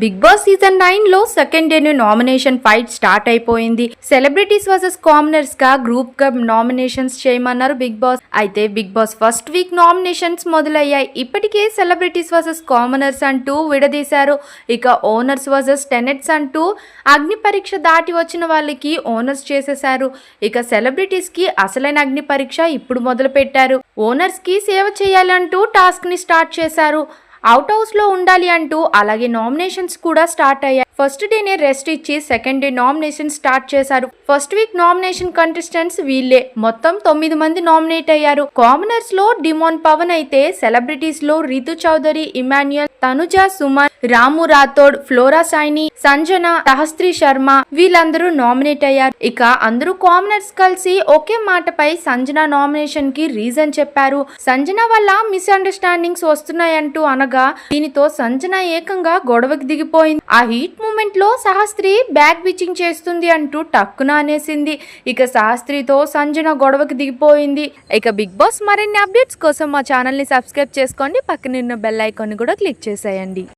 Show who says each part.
Speaker 1: Big boss season నైన్లో second day nomination fight start అయిపోయింది. Celebrities versus కామనర్స్గా గ్రూప్గా నామినేషన్స్ చేయమన్నారు బిగ్ బాస్. అయితే Bigg Boss first week nominations మొదలయ్యాయి. ఇప్పటికే సెలబ్రిటీస్ వర్సెస్ కామనర్స్ అంటూ విడదీశారు. ఇక ఓనర్స్ వర్సెస్ టెనెట్స్ అంటూ అగ్ని పరీక్ష దాటి వచ్చిన వాళ్ళకి ఓనర్స్ చేసేశారు. ఇక సెలబ్రిటీస్కి అసలైన అగ్ని పరీక్ష ఇప్పుడు మొదలు పెట్టారు ఓనర్స్కి సేవ చేయాలంటూ టాస్క్ని స్టార్ట్ చేశారు. అవుట్ హౌస్లో ఉండాలి అంటూ అలాగే నామినేషన్స్ కూడా స్టార్ట్ అయ్యాయి. ఫస్ట్ డేనే రెస్ట్ ఇచ్చి సెకండ్ డే నామినేషన్ స్టార్ట్ చేశారు. ఫస్ట్ వీక్ నామినేషన్ కంటెస్టెంట్స్ వీళ్ళే. మొత్తం తొమ్మిది మంది నామినేట్ అయ్యారు. కామనర్స్లో డిమోన్ పవన్ అయితే సెలబ్రిటీస్లో రితు చౌదరి ఇమాన్యుయల్ తనుజ సుమన్ రాము రాథోడ్ ఫ్లోరా సైని సంజన సహస్త్రి శర్మ వీళ్ళందరూ నామినేట్ అయ్యారు. ఇక అందరూ కామనర్స్ కలిసి ఒకే మాటపై సంజన నామినేషన్కి రీజన్ చెప్పారు. సంజన వల్ల మిస్అండర్స్టాండింగ్స్ వస్తున్నాయంటూ అనగా దీనితో సంజన ఏకంగా గొడవకి దిగిపోయింది. ఆ హీట్ మూమెంట్లో సహస్త్రి బ్యాక్ చేస్తుంది అంటూ టక్కున అనేసింది. ఇక సహస్త్రితో సంజన గొడవకి దిగిపోయింది. ఇక బిగ్ బాస్ మరిన్ని అప్డేట్స్ కోసం మా ఛానల్ని సబ్స్క్రైబ్ చేసుకోండి. పక్కనున్న బెల్ ఐకాన్ కూడా క్లిక్ చేసేయండి.